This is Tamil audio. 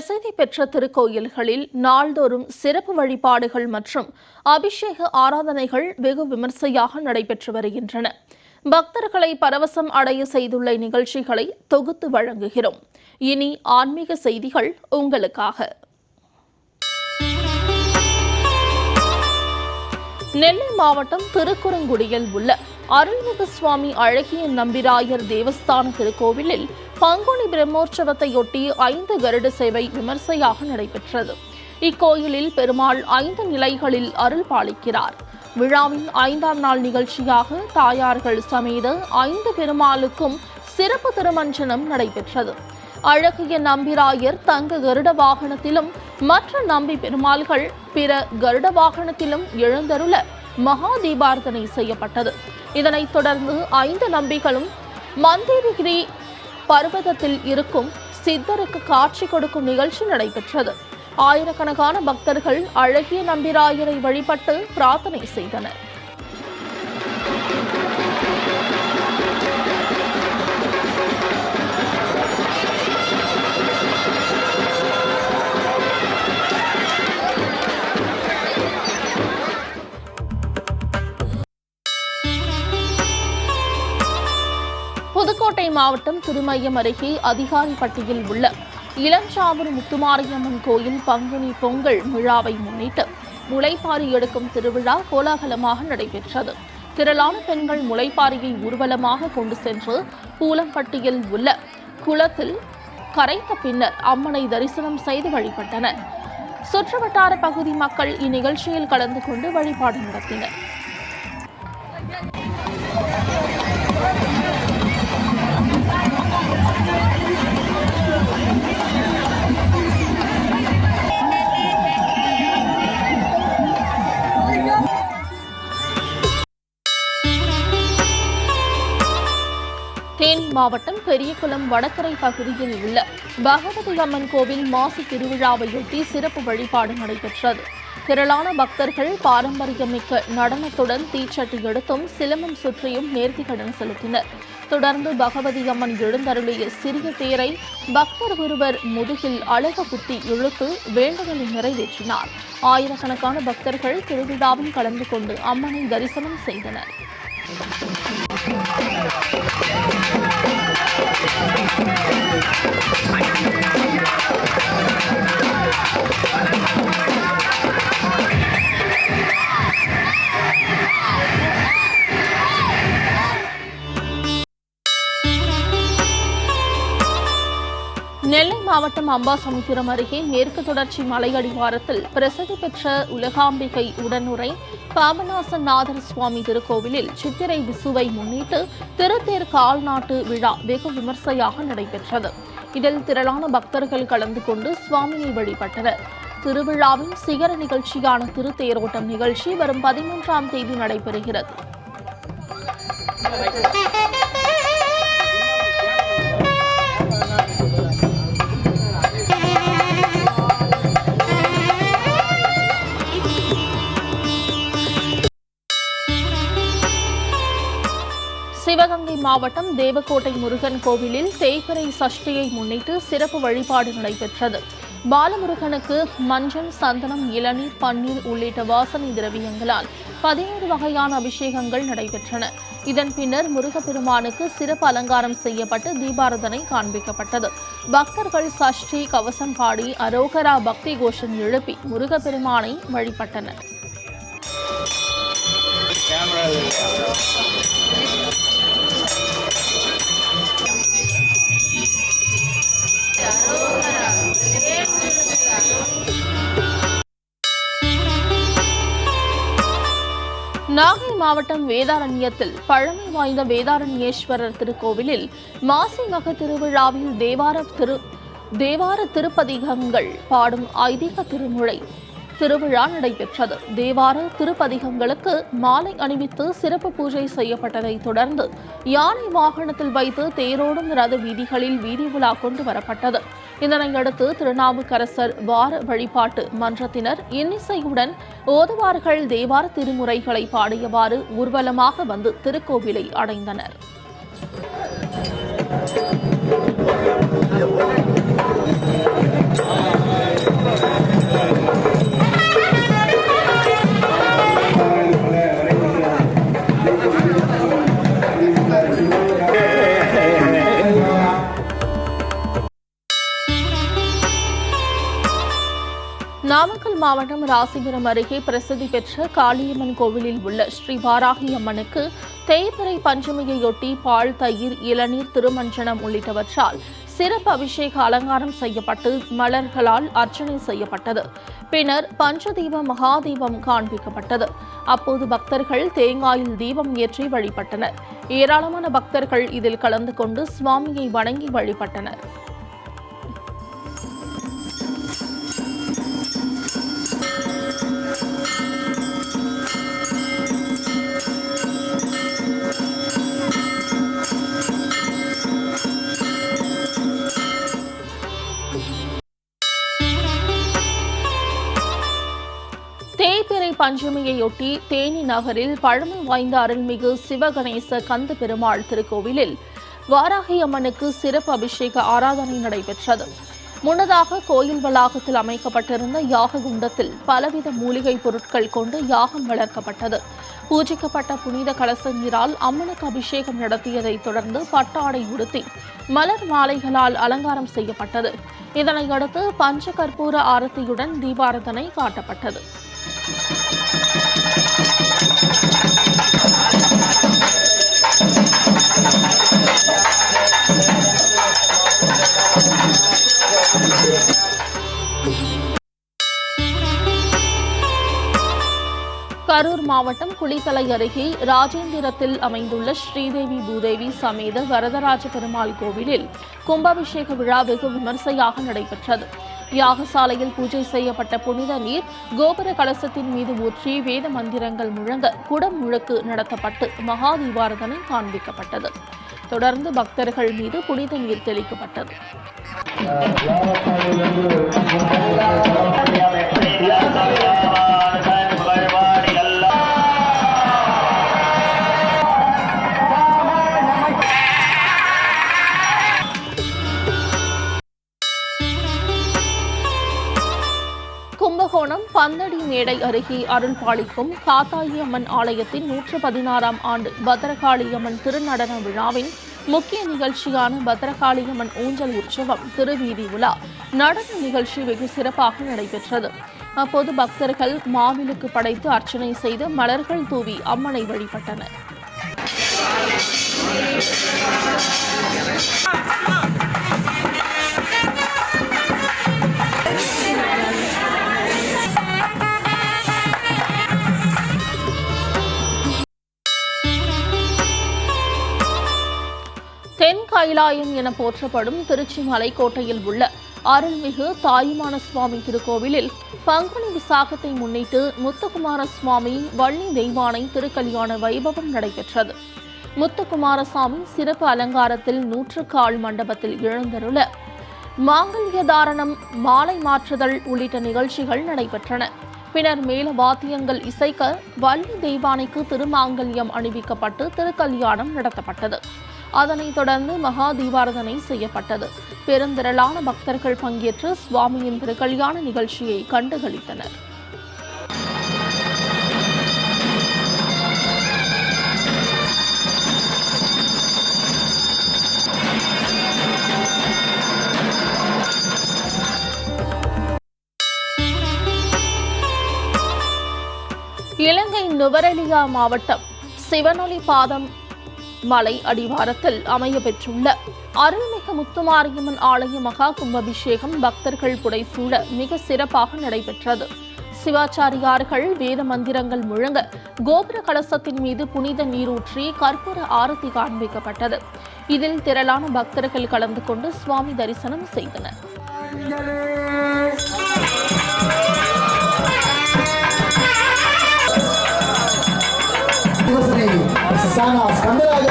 பிரசித்தி பெற்ற திருக்கோயில்களில் நாள்தோறும் சிறப்பு வழிபாடுகள் மற்றும் அபிஷேக ஆராதனைகள் வெகு விமர்சையாக நடைபெற்று வருகின்றன. பக்தர்களை பரவசம் அடைய செய்துள்ள நிகழ்ச்சிகளை தொகுத்து வழங்குகிறோம். இனி ஆன்மீக செய்திகள் உங்களுக்காக. நெல்லை மாவட்டம் திருக்குறங்குடியில் உள்ள அருள்மிகு சுவாமி அழகிய நம்பிராயர் தேவஸ்தான திருக்கோவிலில் பங்குனி பிரம்மோற்சவத்தையொட்டி ஐந்து கருட சேவை விமர்சையாக நடைபெற்றது. இக்கோயிலில் பெருமாள் ஐந்து நிலைகளில் அருள் பாலிக்கிறார். விழாவின் ஐந்தாம் நாள் நிகழ்ச்சியாக தாயார்கள் சமேத ஐந்து பெருமாளுக்கும் சிறப்பு திருமஞ்சனம் நடைபெற்றது. அழகிய நம்பிராயர் தங்க கருட வாகனத்திலும் மற்ற நம்பி பெருமாள்கள் பிற கருட வாகனத்திலும் எழுந்தருள மகா தீபார்த்தனை செய்யப்பட்டது. இதனைத் தொடர்ந்து ஐந்து நம்பிகளும் மந்திரகிரி பர்வதத்தில் இருக்கும் சித்தருக்கு காட்சி கொடுக்கும் நிகழ்ச்சி நடைபெற்றது. ஆயிரக்கணக்கான பக்தர்கள் அழகிய நம்பிராயரை வழிபட்டு பிரார்த்தனை செய்தனர். புதுக்கோட்டை மாவட்டம் திருமயம் அருகே அதிகாரிப்பட்டியில் உள்ள இளஞ்சாவூர் முத்துமாரியம்மன் கோயில் பங்குனி பொங்கல் விழாவை முன்னிட்டு முளைப்பாரி எடுக்கும் திருவிழா கோலாகலமாக நடைபெற்றது. திரளான பெண்கள் முளைப்பாரியை ஊர்வலமாக கொண்டு சென்று பூலம்பட்டியில் உள்ள குளத்தில் கரைத்த பின்னர் அம்மனை தரிசனம் செய்து வழிபட்டனர். சுற்றுவட்டார பகுதி மக்கள் இந்நிகழ்ச்சியில் கலந்து கொண்டு வழிபாடு நடத்தினர். மாவட்டம் பெரியகுளம் வடக்கரை பகுதியில் உள்ள பகவதி அம்மன் கோவில் மாசி திருவிழாவையொட்டி சிறப்பு வழிபாடு நடைபெற்றது. திரளான பக்தர்கள் பாரம்பரியமிக்க நடனத்துடன் தீச்சட்டி எடுத்தும் சிலம்பம் சுற்றியும் நேர்த்திக்கடன் செலுத்தினர். தொடர்ந்து பகவதி அம்மன் எழுந்தருளிய சிறிய தேரை பக்தர் ஒருவர் முதுகில் அழக குத்தி இழுத்து வேண்டுதலை நிறைவேற்றினார். ஆயிரக்கணக்கான பக்தர்கள் திருவிழாவில் கலந்து கொண்டு அம்மனை தரிசனம் செய்தனர். நெல்லை மாவட்டம் அம்பாசமுத்திரம் அருகே மேற்கு தொடர்ச்சி மலையடிவாரத்தில் பிரசித்தி பெற்ற உலகாம்பிகை உடனுரை பாபநாசன் நாதர் சுவாமி திருக்கோவிலில் சித்திரை விசுவை முன்னிட்டு திருத்தேர் கால்நாட்டு விழா வெகு விமர்சையாக நடைபெற்றது. இதில் திரளான பக்தர்கள் கலந்து கொண்டு சுவாமியை வழிபட்டனர். திருவிழாவின் சிகர நிகழ்ச்சியான திருத்தேரோட்டம் நிகழ்ச்சி வரும் பதிமூன்றாம் தேதி நடைபெறுகிறது. சிவகங்கை மாவட்டம் தேவக்கோட்டை முருகன் கோவிலில் தேய்பிறை சஷ்டியை முன்னிட்டு சிறப்பு வழிபாடு நடைபெற்றது. பாலமுருகனுக்கு மஞ்சள் சந்தனம் இளநீர் பன்னீர் உள்ளிட்ட வாசனை திரவியங்களால் பதினேழு வகையான அபிஷேகங்கள் நடைபெற்றன. இதன் பின்னர் முருகப்பெருமானுக்கு சிறப்பு அலங்காரம் செய்யப்பட்டு தீபாரதனை காண்பிக்கப்பட்டது. பக்தர்கள் சஷ்டி கவசம் பாடி அரோகரா பக்தி கோஷம் எழுப்பி முருகப்பெருமானை வழிபட்டனர். மாவட்டம் வேதாரண்யத்தில் பழமை வாய்ந்த வேதாரண்யேஸ்வரர் திருக்கோவிலில் மாசி மக திருவிழாவில் தேவார திரு தேவார திருப்பதிகங்கள் பாடும் ஐதீக திருமுறை திருவிழா நடைபெற்றது. தேவார திருப்பதிகங்களுக்கு மாலை அணிவித்து சிறப்பு பூஜை செய்யப்பட்டதைத் தொடர்ந்து யானை வாகனத்தில் வைத்து தேரோடும் ரத வீதிகளில் வீதி உலா கொண்டு வரப்பட்டது. இதனையடுத்து திருநாவுக்கரசர் வார வழிபாட்டு மன்றத்தினர் இன்னிசையுடன் ஓதுவார்கள் தேவார திருமுறைகளை பாடியவாறு ஊர்வலமாக வந்து திருக்கோவிலை அடைந்தனர். மாவட்டம் ராசிபுரம் அருகே பிரசித்தி பெற்ற காளியம்மன் கோவிலில் உள்ள ஸ்ரீ வாராகி அம்மனுக்கு தேய்பிறை பஞ்சமியையொட்டி பால் தயிர் இளநீர் திருமஞ்சனம் உள்ளிட்டவற்றால் சிறப்பு அபிஷேக அலங்காரம் செய்யப்பட்டு மலர்களால் அர்ச்சனை செய்யப்பட்டது. பின்னர் பஞ்சதீப மகாதீபம் காண்பிக்கப்பட்டது. அப்போது பக்தர்கள் தேங்காயில் தீபம் ஏற்றி வழிபட்டனர். ஏராளமான பக்தர்கள் இதில் கலந்து கொண்டு சுவாமியை வணங்கி வழிபட்டனர். தேய்பிறை பஞ்சமியையொட்டி தேனி நகரில் பழமை வாய்ந்த அருள்மிகு சிவகணேச கந்த பெருமாள் திருக்கோவிலில் வாராகி அம்மனுக்கு சிறப்பு அபிஷேக ஆராதனை நடைபெற்றது. முன்னதாக கோயில் வளாகத்தில் அமைக்கப்பட்டிருந்த யாக குண்டத்தில் பலவித மூலிகை பொருட்கள் கொண்டு யாகம் வளர்க்கப்பட்டது. பூஜிக்கப்பட்ட புனித கலச நீரால் அம்மனுக்கு அபிஷேகம் நடத்தியதைத் தொடர்ந்து பட்டாடை உடுத்தி மலர் மாலைகளால் அலங்காரம் செய்யப்பட்டது. இதனையடுத்து பஞ்சகற்பூர ஆரத்தியுடன் தீபாரதனை காட்டப்பட்டது. கரூர் மாவட்டம் குளித்தலை அருகே ராஜேந்திரத்தில் அமைந்துள்ள ஸ்ரீதேவி பூதேவி சமேத வரதராஜ பெருமாள் கோவிலில் கும்பாபிஷேக விழா வெகு விமர்சையாக நடைபெற்றது. யாகசாலையில் பூஜை செய்யப்பட்ட புனித நீர் கோபுர கலசத்தின் மீது ஊற்றி வேத மந்திரங்கள் முழங்க குடம் முழுக்கு நடத்தப்பட்டு மகா தீபாரதனை காண்பிக்கப்பட்டது. தொடர்ந்து பக்தர்கள் மீது புனித நீர் தெளிக்கப்பட்டது. Yeah, மேடை அருகே அருள் பாலிக்கும் காத்தாயி அம்மன் ஆலயத்தின் நூற்று பதினாறாம் ஆண்டு பத்ரகாளியம்மன் திருநடன விழாவின் முக்கிய நிகழ்ச்சியான பத்ரகாளியம்மன் ஊஞ்சல் உற்சவம் திருவீதி உலா நடன நிகழ்ச்சி வெகு சிறப்பாக நடைபெற்றது. அப்போது பக்தர்கள் மாவிலுக்கு படைத்து அர்ச்சனை செய்து மலர்கள் தூவி அம்மனை வழிபட்டனர். தென் என போற்றப்படும் திருச்சி மலைக்கோட்டையில் உள்ள அருள்மிகு தாயுமான சுவாமி திருக்கோவிலில் பங்குனி விசாகத்தை முன்னிட்டு முத்துக்குமார சுவாமி வள்ளி தெய்வானை திருக்கல்யாண வைபவம் நடைபெற்றது. முத்துக்குமாரசாமி சிறப்பு அலங்காரத்தில் நூற்றுக்கால் மண்டபத்தில் எழுந்தருள மாங்கல்ய தாரணம் மாலை மாற்றுதல் உள்ளிட்ட நிகழ்ச்சிகள் நடைபெற்றன. பின்னர் மேல வாத்தியங்கள் இசைக்க வள்ளி தெய்வானைக்கு திருமாங்கல்யம் அணிவிக்கப்பட்டு திருக்கல்யாணம் நடத்தப்பட்டது. அதனைத் தொடர்ந்து மகா தீபாரதனை செய்யப்பட்டது. பெருந்திரளான பக்தர்கள் பங்கேற்று சுவாமியின் திருக்கல்யாண நிகழ்ச்சியை கண்டுகளித்தனர். இலங்கை நுவரெலியா மாவட்டம் சிவனொலி பாதம் மலை அடிவாரத்தில் அமைய பெற்றுள்ள. அருள்மிகு முத்துமாரியம்மன் ஆலய மகா கும்பாபிஷேகம் பக்தர்கள் புடைசூழ மிக சிறப்பாக நடைபெற்றது. சிவாச்சாரியார்கள் வேத மந்திரங்கள் முழங்க கோபுர கலசத்தின் மீது புனித நீரூற்றி கற்பூர ஆரத்தி காண்பிக்கப்பட்டது. இதில் திரளான பக்தர்கள் கலந்து கொண்டு சுவாமி தரிசனம் செய்தனர். సానా స్కందరాజ